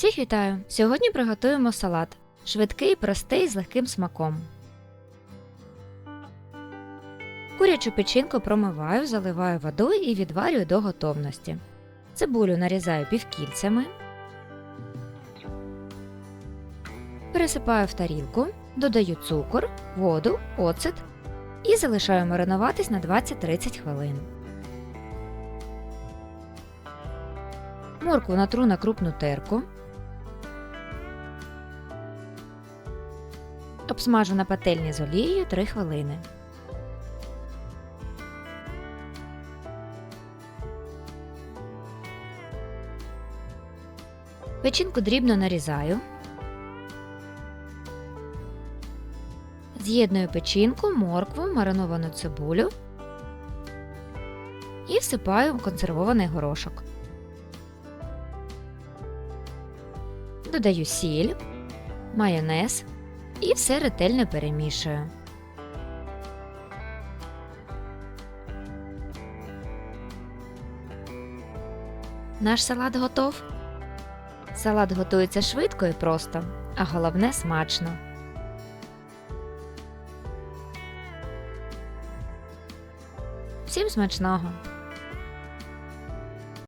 Всіх вітаю! Сьогодні приготуємо салат. Швидкий, простий, з легким смаком. Курячу печінку промиваю, заливаю водою і відварюю до готовності. Цибулю нарізаю півкільцями. Пересипаю в тарілку, додаю цукор, воду, оцет і залишаю маринуватись на 20-30 хвилин. Моркву натру на крупну терку. Обсмажу на пательні з олією 3 хвилини. Печінку дрібно нарізаю. З'єдную печінку, моркву, мариновану цибулю і всипаю консервований горошок. Додаю сіль, майонез і все ретельно перемішую. Наш салат готов. Салат готується швидко і просто, а головне смачно. Всім смачного!